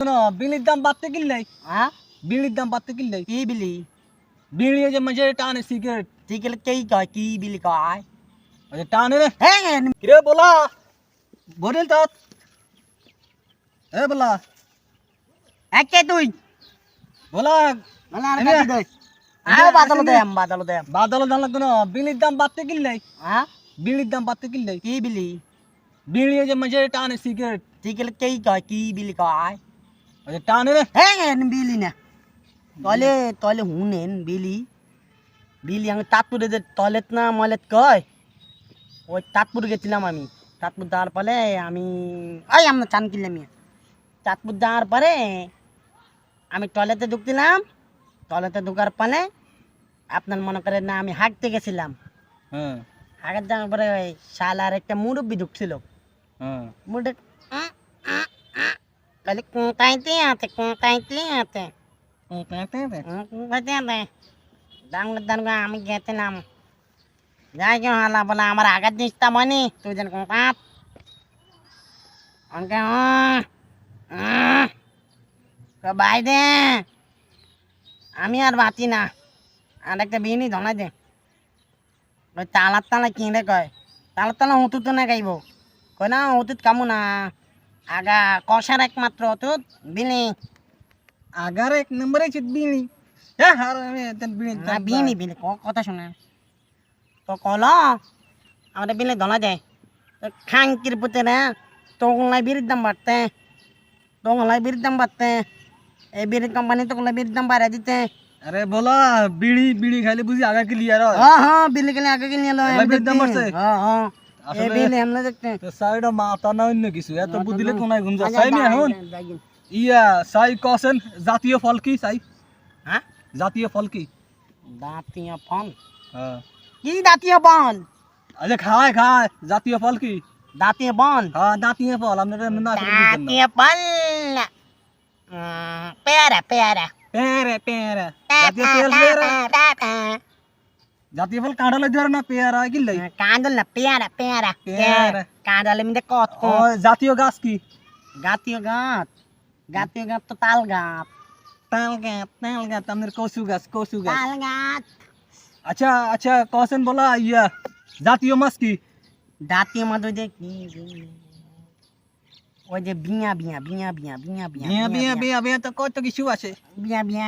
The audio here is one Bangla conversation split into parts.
শোনো বিড়ির দাম বাড়তে কিনলাই হ্যাঁ? বিড়ির দাম বাড়তে কিনলাই কি বিলি? বিড়ি যে মাঝে টানে সিগারেট। ঠিক আছে কি কয়? কি বিলি কয়? টানে রে। হ্যাঁ কিরে বলা? এ বলা। একে তুই। বলা। মানে আর কাটি দে। আও বাদল দে আম বাদল দে বাদল দাম লাগতো না। বিড়ির দাম বাড়তে কিনলাই হ্যাঁ? বিড়ির দাম বাড়তে কিনলাই কি বিলি? বিড়ি যে মাঝে টানে সিগারেট। ঠিক আছে কি কয়? কি বিলি কয়? যে টানে রে। হ্যাঁ বিলি না। তলে তলে হুনেন বিলি। বিলি আমি তাঁতপুরে যে টয়লেট না মলেট কয় ওই তাঁতপুর গেছিলাম আমি। তাঁতপুর যাওয়ার পরে আমি ওই আমরা চান কিনলাম তাঁতপুর যাওয়ার পরে আমি টয়লেটে ঢুকছিলাম। টয়লেটে ঢুকার পরে আপনার মনে করেন না আমি হাঁটতে গেছিলাম। হ্যাঁ। হাঁটার যাওয়ার পরে ওই শালার একটা মুরব্বি ঢুকছিল। হ্যাঁ। মুরব্বি তাহলে কোঁটাইতে আছে কোঁটাইতে আছে ডাঙ্গুর ডাঙ্গুর আমি গেছিলাম যাই কেউ হালা বলে আমার আগের জিনিসটা মনে তুই যেন কাপ অঙ্কে বাই দে আমি আর বাঁচি না আর একটা বিনি ধনাই দে ওই তালার তালা কিনে কয় তালার তালা হুতুত না গাইব কয় না হুতুত কামু না আগা কষার একমাত্র হুতুত বিনি। আগার এক নম্বরে চিত বিড়ি হ্যাঁ আর আমি তেন বিড়ি না বিনি বিনি ক- কথা শোনা। তো কল আমাদের বিলে ধনা যায়। তো খাঙ্কির পুতে না তোগুলাই বিরির দাম বাড়তে। তোগুলাই বিরির দাম বাড়তে। এই বিড়ির কোম্পানি তোগুলাই বিরির দাম বাড়াই দিতে। আরে বলা বিড়ি বিড়ি খাইলে বুঝি আগা কি লিয়ার হ্যাঁ হ্যাঁ বিলি গেলে আগে কিনে এলো এবার বিরির দাম বাড়ছে? হ্যাঁ হ্যাঁ মাথা না অন্য কিছু এত বুঝলে তো নাই গুঞ্জা চাই নি এখন ইয়া চাই কছেন জাতীয় ফল কি চাই হ্যাঁ জাতীয় ফল কি জাতীয় ফল হ্যাঁ কি জাতীয় ফল আরে খায় খায় জাতীয় ফল কি জাতীয় ফল হ্যাঁ জাতীয় ফল আপনারা না জাতীয় ফল পেয়ারা পেয়ারা পেয়ারা পেয়ারা জাতীয় ফল পেয়ারা জাতীয় ফল কাঁঠালে ধরে না পেয়ারা কি লাই কাঁদল না পেয়ারা পেয়ারা পেয়ারা। কাঁদল এমনি কত ও জাতীয় গাছ কি গাতীয় গাছ গাতীয় গাছ তো তাল গাছ তাল গাছ তাল গাছ আপনার কচু গাছ কচু গাছ তাল গাছ আচ্ছা আচ্ছা কসেন বলা ইয়া জাতীয় মাছ কি দাঁতীয় মাছ ওই যে কি ওই যে বিয়া বিয়া বিয়া বিয়া বিয়া বিয়া বিয়া বিয়া বিয়া বিয়া তো কত কিছু আছে বিয়া বিয়া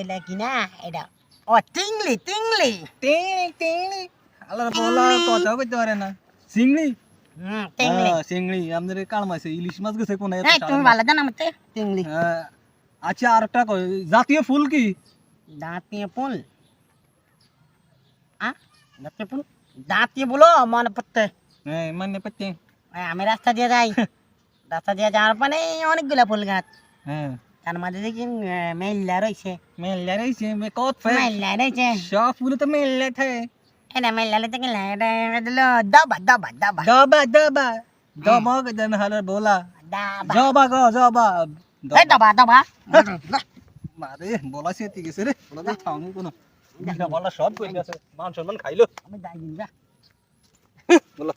এটা কি না এটা ও টিংলি টিংলি টিংলি টিংলি আল্লাহ বলা কথা কইতে পারে না চিংড়ি হুম টিংলি হ্যাঁ, চিংড়ি আমাদের কাল মাছে ইলিশ মাছ গেছে কোন এই তুমি ভালো জানো আমাকে টিংলি আচ্ছা আর একটা কই জাতীয় ফুল কি দাঁতীয় ফুল আ দাঁতীয় ফুল দাঁতীয় বলো মনে পড়তে হ্যাঁ মানে পাচ্ছে ওই আমি রাস্তা দিয়ে যাই রাস্তা দিয়ে যাওয়ার পরে অনেকগুলা ফুল গাছ হ্যাঁ তার মাঝে দেখি মেল্লা রয়েছে মেলা রয়েছে মে কত ফে মেল্লা রয়েছে সব ফুল তো মেলা থাকে এটা মেল্লা গেলে এটা এটা দিল। দবা দবা দবা। দবা দবা। দবা কে দেন হালার বলা। দবা। জবা গো জবা। এই দবা দবা। মারে বলা সে ঠিক আছে রে। বলা তো থামু কোনো। বলা সব কই গেছে। মান সম্মান খাইলো। আমি যাই যা। বলা।